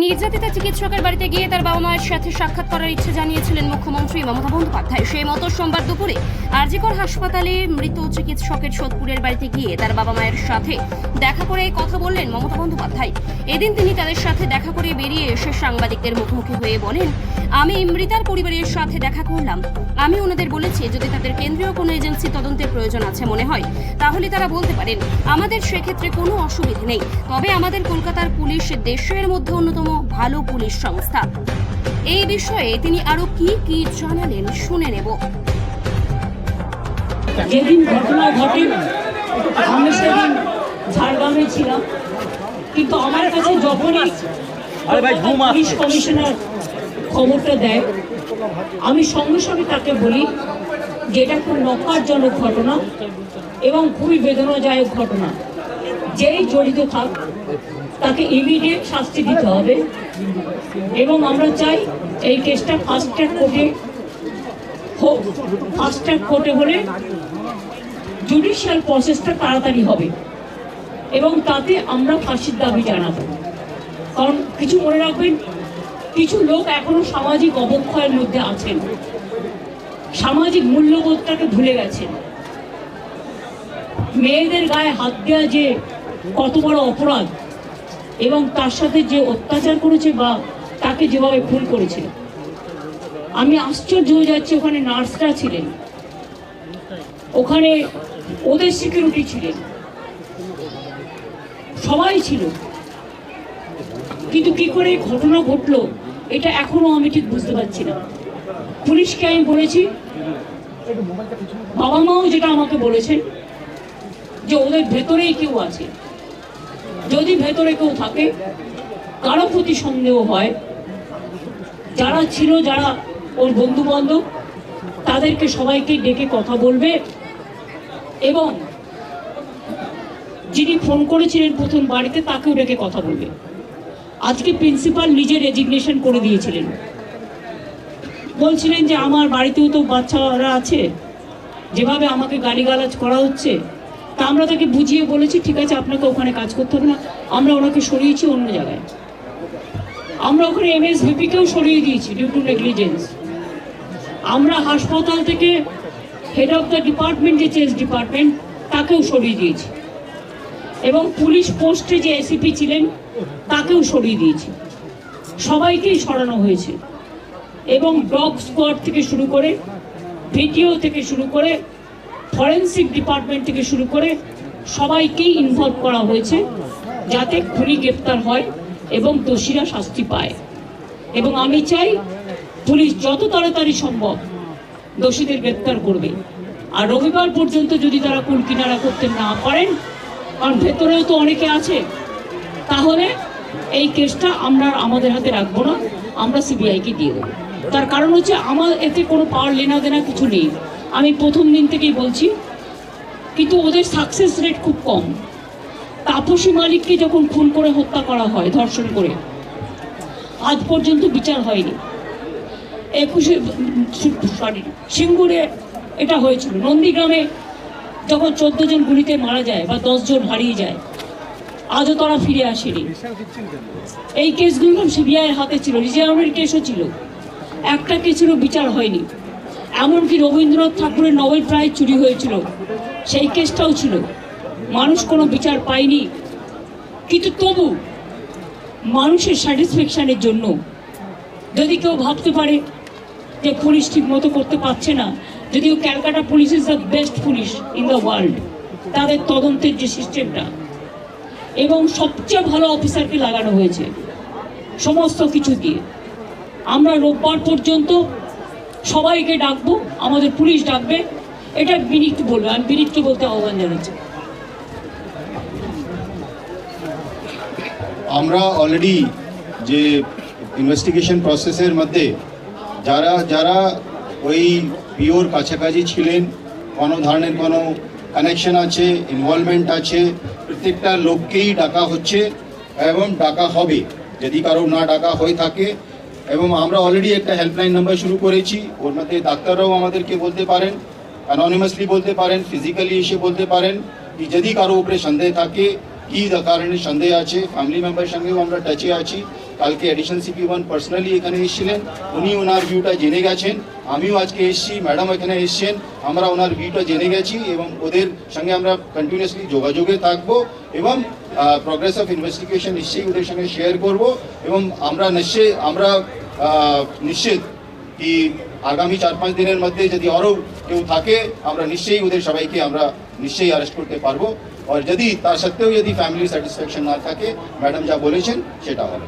নির্যাতিতা চিকিৎসকের বাড়িতে গিয়ে তার বাবা মায়ের সাথে সাক্ষাৎ করার ইচ্ছে জানিয়েছিলেন মুখ্যমন্ত্রী মমতা বন্দ্যোপাধ্যায়। সেই মতো সোমবার দুপুরে আরজিকর হাসপাতালে মৃত চিকিৎসকের সোদপুরের বাড়িতে গিয়ে তার বাবা মায়ের সাথে দেখা করে কথা বললেন মমতা বন্দ্যোপাধ্যায়। এদিন তিনি তাদের সাথে দেখা করে বেরিয়ে এসে সাংবাদিকদের মুখোমুখি হয়ে বলেন, আমি মৃতার পরিবারের সাথে দেখা করলাম। আমি ওনাদের বলেছি, যদি তাদের কেন্দ্রীয় কোনো এজেন্সি তদন্তের প্রয়োজন আছে মনে হয়, তাহলে তারা বলতে পারেন, আমাদের সেক্ষেত্রে কোনো অসুবিধে নেই। তবে আমাদের কলকাতার পুলিশ দেশের মধ্যে অন্যতম ভালো পুলিশ সংস্থা। এই বিষয়ে তিনি আরও কি কি জানালেন শুনে নেব। যেদিন ঘটনা ঘটে আমি সেদিন ঝাড়গ্রামে ছিলাম। কিন্তু আমার কাছে যখনই পুলিশ কমিশনার খবরটা দেয় আমি সঙ্গে সঙ্গে তাকে বলি যে এটা খুব নকারজনক ঘটনা এবং খুবই বেদনাদায়ক ঘটনা। যেই জড়িত থাক তাকে ইমিডিয়েট শাস্তি দিতে হবে। এবং আমরা চাই এই কেসটা ফাস্ট ট্র্যাক কোর্টে হোক। ফাস্ট ট্র্যাক কোর্টে হলে জুডিশিয়াল প্রসেসটা তাড়াতাড়ি হবে। এবং তাতে আমরা ফাঁসির দাবি জানাব। কারণ কিছু মনে রাখবেন, কিছু লোক এখনও সামাজিক অবক্ষয়ের মধ্যে আছেন। সামাজিক মূল্যবোধটাকে ভুলে গেছেন। মেয়েদের গায়ে হাত দেওয়া যে কত বড় অপরাধ এবং তার সাথে যে অত্যাচার করেছে বা তাকে যেভাবে খুন করেছে আমি আশ্চর্য হয়ে যাচ্ছি, ওখানে নার্সরা ছিলেন। ওখানে ওদের সিকিউরিটি ছিলেন। সবাই ছিল। কিন্তু কি করে ঘটনা ঘটলো, এটা এখনও আমি ঠিক বুঝতে পারছি না। পুলিশকে আমি বলেছি বাবা মাও যেটা আমাকে বলেছেন, যে ওদের ভেতরেই কেউ আছে। যদি ভেতরে কেউ থাকে, কারও প্রতি সন্দেহ হয়, যারা ছিল, যারা ওর বন্ধু বান্ধব তাদেরকে সবাইকে ডেকে কথা বলবে এবং যিনি ফোন করেছিলেন প্রথম বাড়িতে, তাকেও ডেকে কথা বলবে। আজকে প্রিন্সিপাল নিজে রেজিগনেশন করে দিয়েছিলেন। বলছিলেন যে, আমার বাড়িতেও তো বাচ্চারা আছে। যেভাবে আমাকে গালিগালাজ করা হচ্ছে তা আমরা তাকে বুঝিয়ে বলেছি, ঠিক আছে, আপনাকে ওখানে কাজ করতে হবে না। আমরা ওনাকে সরিয়েছি অন্য জায়গায়। আমরা ওখানে এমএসভিপিকেও সরিয়ে দিয়েছি ডিউ টু নেগলিজেন্স আমরা হাসপাতাল থেকে হেড অফ দ্য ডিপার্টমেন্ট যে চেস ডিপার্টমেন্ট তাকেও সরিয়ে দিয়েছি। এবং পুলিশ পোস্টে যে এসিপি ছিলেন, তাকেও সরিয়ে দিয়েছি। সবাইকেই সরানো হয়েছে। এবং ডগ স্কোয়াড থেকে শুরু করে, ভিডিও থেকে শুরু করে ফরেন্সিক ডিপার্টমেন্ট থেকে শুরু করে সবাইকেই ইনভলভ করা হয়েছে যাতে খুনি গ্রেপ্তার হয় এবং দোষীরা শাস্তি পায়। এবং আমি চাই পুলিশ যত তাড়াতাড়ি সম্ভব দোষীদের গ্রেপ্তার করবে। আর রবিবার পর্যন্ত যদি তারা কুল কিনারা করতে না পারেন, কারণ ভেতরেও তো অনেকে আছে, তাহলে এই কেসটা আমরা আমাদের হাতে রাখব না, আমরা সিবিআইকে দিয়ে দেবো। তার কারণ হচ্ছে আমার এতে কোনো পাওয়ার লেনা দেনা কিছু নেই। আমি প্রথম দিন থেকেই বলছি, কিন্তু ওদের সাকসেস রেট খুব কম। তাপসী মালিককে যখন খুন করে হত্যা করা হয়, ধর্ষণ করে, আজ পর্যন্ত বিচার হয়নি। একুশে, সরি, সিঙ্গুরে এটা হয়েছিল। নন্দীগ্রামে যখন চোদ্দ জন গুলিতে মারা যায় বা জন হারিয়ে যায়, আজও তারা ফিরে আসেনি। এই কেসগুলো সিবিআইয়ের হাতে ছিল, রিজার্ভের কেসও ছিল। একটা কেসেরও বিচার হয়নি। এমনকি রবীন্দ্রনাথ ঠাকুরের নোবেল প্রাইজ চুরি হয়েছিল। সেই কেসটাও ছিল। মানুষ কোনো বিচার পায়নি। কিন্তু তবু মানুষের স্যাটিসফ্যাকশানের জন্য যদি কেউ ভাবতে পারে যে পুলিশ ঠিক মতো করতে পারছে না যদিও Calcutta police is the best police in the world, তাদের তদন্তের যে সিস্টেমটা এবং সবচেয়ে ভালো অফিসারকে লাগানো হয়েছে, সমস্ত কিছু দিয়ে। আমরা রোববার পর্যন্ত সবাইকে ডাকবো, আমাদের পুলিশ ডাকবে। এটা বিনীত বলবে, আমি বিনীতকে বলতে আহ্বান জানাচ্ছি। আমরা অলরেডি যে ইনভেস্টিগেশন প্রসেসের মধ্যে, যারা যারা ওই পিওর কাছাকাছি ছিলেন, কোনো ধরনের কোনো কানেকশন আছে ইনভলভমেন্ট আছে, প্রত্যেকটা লোককেই ডাকা হচ্ছে এবং ডাকা হবে। যদি কারও না ডাকা হয়ে থাকে এবং আমরা অলরেডি একটা হেল্পলাইন নাম্বার শুরু করেছি। ওর মধ্যে ডাক্তাররাও আমাদেরকে বলতে পারেন অ্যাননিমাসলি বলতে পারেন ফিজিক্যালি এসে বলতে পারেন কি যদি কারও উপরে সন্দেহ থাকে, কি কারণে সন্দেহ আছে ফ্যামিলি মেম্বার সঙ্গেও আমরা টাচে আছি। কালকে অ্যাডিশনাল সিপি ওয়ান পার্সোনালি এখানে এসেছিলেন উনি ওনার ভিউটা জেনে গেছেন, আমিও আজকে এসেছি ম্যাডাম এখানে এসেছেন, আমরা ওনার ভিউটা জেনে গেছি এবং ওদের সঙ্গে আমরা কন্টিনিউয়াসলি যোগাযোগে থাকব এবং প্রগ্রেস অফ ইনভেস্টিগেশন নিশ্চয়ই ওদের সঙ্গে শেয়ার করব এবং আমরা নিশ্চয়ই, আমরা নিশ্চিত কি আগামী চার পাঁচ দিনের মধ্যে যদি আরও কেউ থাকে, আমরা নিশ্চয়ই ওদের সবাইকে আমরা নিশ্চয়ই অ্যারেস্ট করতে পারব। আর যদি তার সত্ত্বেও যদি ফ্যামিলি স্যাটিসফ্যাকশন না থাকে ম্যাডাম যা বলেছেন, সেটা হবে।